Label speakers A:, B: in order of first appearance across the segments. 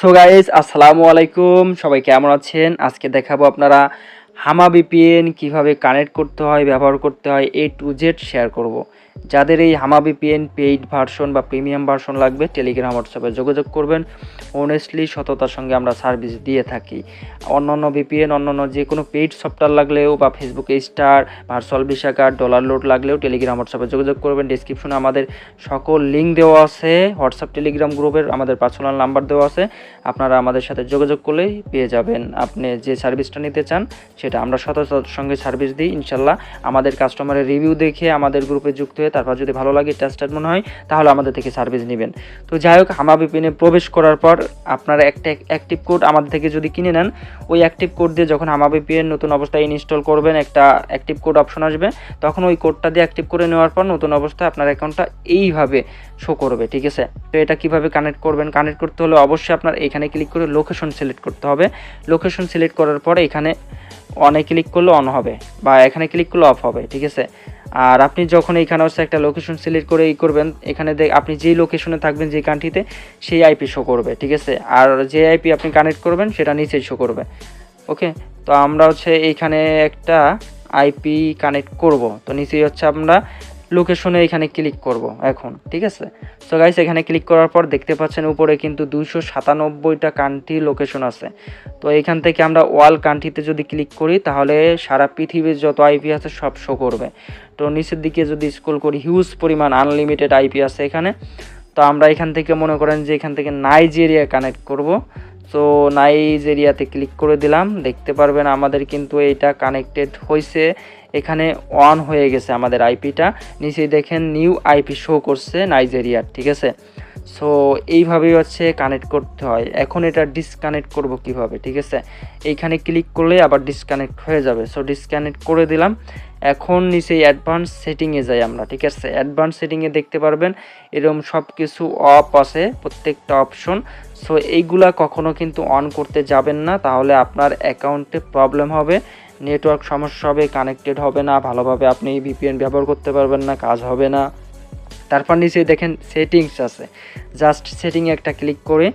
A: So guys আসসালামু আলাইকুম সবাই কেমন আছেন আজকে দেখাবো আপনারা হামা বিপিএন কীভাবে কানেক্ট করতে হয়, ব্যবহার করতে হয় এ টু জেড শেয়ার করব। যাদের এই হামা বিপিএন পেইড ভার্সন বা প্রিমিয়াম ভার্সন লাগবে টেলিগ্রাম হোয়াটসঅ্যাপে যোগাযোগ করবেন। অনেস্টলি সততার সঙ্গে আমরা সার্ভিস দিয়ে থাকি। অন্যান্য বিপিএন অন্যান্য যে কোনো পেইড সফটওয়্যার লাগলেও বা ফেসবুকে star virtual visa card dollar load লাগলেও টেলিগ্রাম হোয়াটসঅ্যাপে যোগাযোগ করবেন। ডিসক্রিপশনে আমাদের সকল লিঙ্ক দেওয়া আছে। হোয়াটসঅ্যাপ টেলিগ্রাম গ্রুপের আমাদের পার্সোনাল নাম্বার দেওয়া আছে। আপনারা আমাদের সাথে যোগাযোগ করলেই পেয়ে যাবেন। আপনি যে সার্ভিসটা নিতে চান, সেটা আমরা সততার সঙ্গে সার্ভিস দিই, ইনশাল্লাহ। আমাদের কাস্টমারের রিভিউ দেখে আমাদের গ্রুপে যুক্ত হয়ে তারপর যদি ভালো লাগে টেস্টেড মনে হয়, তাহলে আমাদের থেকে সার্ভিস নেবেন। তো যাই হোক হামা বিপিনে প্রবেশ করার পর আপনারা একটা অ্যাক্টিভ কোড আমাদের থেকে যদি কিনে নেন, ওই অ্যাক্টিভ কোড দিয়ে যখন হামা বিপিএন নতুন অবস্থায় ইনস্টল করবেন, একটা অ্যাক্টিভ কোড অপশন আসবে, তখন ওই কোডটা দিয়ে অ্যাক্টিভ করে নেওয়ার পর নতুন অবস্থায় আপনার অ্যাকাউন্টটা এইভাবে শো করবে, ঠিক আছে? তো এটা কীভাবে কানেক্ট করবেন? কানেক্ট করতে হলে অবশ্যই আপনার এখানে ক্লিক করে লোকেশন সিলেক্ট করতে হবে। লোকেশন সিলেক্ট করার পর এখানে অনে ক্লিক করলে অন হবে, বা এখানে ক্লিক করলে অফ হবে, ঠিক আছে? আর আপনি যখন এইখানে হচ্ছে একটা লোকেশন সিলেক্ট করে ই করবেন, এখানে দেখ, আপনি যেই লোকেশনে থাকবেন, যেই কান্ট্রিতে সেই আইপি শো করবে, ঠিক আছে? আর যে আইপি আপনি কানেক্ট করবেন, সেটা নিচেই শো করবে ওকে তো আমরা হচ্ছে এইখানে একটা আইপি কানেক্ট করব। তো নিচেই হচ্ছে আমরা লোকেশনে এখানে ক্লিক করব এখন, ঠিক আছে? সো গাইস এখানে ক্লিক করার পর দেখতে পাচ্ছেন উপরে কিন্তু দুইশো সাতানব্বইটা কান্ট্রি লোকেশন আছে। তো এখান থেকে আমরা ওয়াল কান্ট্রিতে যদি ক্লিক করি, তাহলে সারা পৃথিবীর যত আইপি আছে সব শো করবে। তো নিচের দিকে যদি স্ক্রল করি হিউজ পরিমাণ আনলিমিটেড আইপি আছে এখানে। তো আমরা এখান থেকে মনে করেন যে এখান থেকে নাইজেরিয়া কানেক্ট করব। তো নাইজেরিয়াতে ক্লিক করে দিলাম। দেখতে পারবেন আমাদের কিন্তু এইটা কানেক্টেড হয়েছে এখানে অন হয়ে গেছে আমাদের আইপিটা নিচেই দেখেন নিউ আইপি শো করছে নাইজেরিয়ার ঠিক আছে? সো এইভাবেই হচ্ছে কানেক্ট করতে হয়। এখন এটা ডিসকানেক্ট করব কীভাবে, ঠিক আছে? এইখানে ক্লিক করলে আবার ডিসকানেক্ট হয়ে যাবে। সো ডিসকানেক্ট করে দিলাম। এখন নিচে অ্যাডভান্স সেটিংয়ে যাই আমরা, ঠিক আছে? অ্যাডভান্স সেটিংয়ে দেখতে পারবেন এরকম সব কিছু অফ আছে, প্রত্যেকটা অপশন সো এইগুলা কখনো কিন্তু অন করতে যাবেন না, তাহলে আপনার অ্যাকাউন্টে প্রবলেম হবে নেটওয়ার্ক সমস্যা হবে কানেক্টেড হবে না, ভালোভাবে আপনি ভিপিএন ব্যবহার করতে পারবেন না, কাজ হবে না। তারপর নিচে দেখেন সেটিংস আছে। জাস্ট সেটিংয়ে একটা ক্লিক করে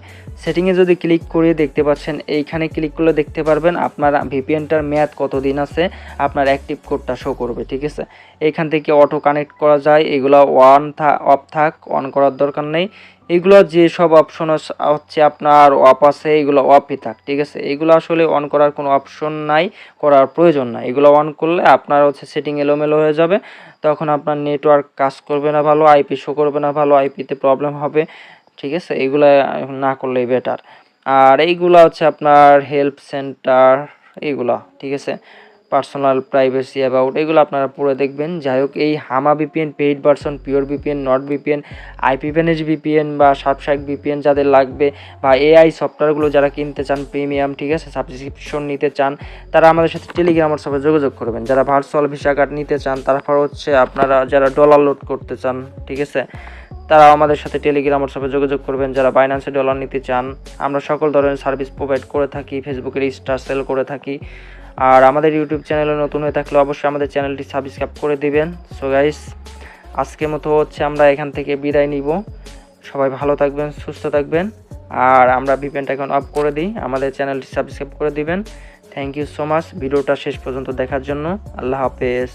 A: সেটিংয়ে যদি ক্লিক করে দেখতে পাচ্ছেন, এইখানে ক্লিক করলে দেখতে পারবেন আপনার ভিপিএনটার মেয়াদ কতদিন আছে, আপনার অ্যাক্টিভ কোডটা শো করবে, ঠিক আছে? এইখান থেকে অটো কানেক্ট করা যায়, এগুলো ওয়ান থা অফ থাক অন করার দরকার নেই। এগুলো যে সব অপশন হচ্ছে আপনার অফ আছে, এগুলো অফই থাক, ঠিক আছে? এগুলো আসলে অন করার কোনো অপশন নাই, করার প্রয়োজন নাই। এগুলো অন করলে আপনার হচ্ছে সেটিং এলোমেলো হয়ে যাবে, তখন আপনার নেটওয়ার্ক কাজ করবে না ভালো আইপি শো করবে না ভালো আইপিতে প্রবলেম হবে, ঠিক আছে? এগুলো না করলেই বেটার আর এইগুলো হচ্ছে আপনার হেল্প সেন্টার এইগুলা ঠিক আছে? পার্সোনাল প্রাইভেসি অ্যাবাউট এগুলো আপনারা পড়ে দেখবেন। যাই হোক, এই হামা VPN paid version pure VPN not VPN IP manage VPN বা সাবসাইক বিপিএন যাদের লাগবে বা এআই সফটওয়্যারগুলো যারা কিনতে চান প্রিমিয়াম ঠিক আছে সাবস্ক্রিপশন নিতে চান, তারা আমাদের সাথে টেলিগ্রাম হোয়াটসঅ্যাপে যোগাযোগ করবেন। যারা ভার্চুয়াল ভিসা কার্ড নিতে চান তারপর হচ্ছে আপনারা যারা ডলার লোড করতে চান, ঠিক আছে তারা আমাদের সাথে টেলিগ্রাম হোয়াটসঅ্যাপে যোগাযোগ করবেন। যারা বাইন্যান্সে ডলার নিতে চান, আমরা সকল ধরনের সার্ভিস প্রোভাইড করে থাকি ফেসবুকের স্টার সেল করে থাকি। আর আমাদের ইউটিউব চ্যানেলে নতুন হয়ে থাকলে অবশ্যই আমাদের চ্যানেলটি সাবস্ক্রাইব করে দিবেন। সো গাইস আজকের মতো হচ্ছে আমরা এখান থেকে বিদায় নিব। সবাই ভালো থাকবেন, সুস্থ থাকবেন। আর আমরা ভিপেনটা এখন অফ করে দিই। আমাদের চ্যানেলটি সাবস্ক্রাইব করে দিবেন। থ্যাংক ইউ সো মাচ ভিডিওটা শেষ পর্যন্ত দেখার জন্য আল্লাহ হাফেজ।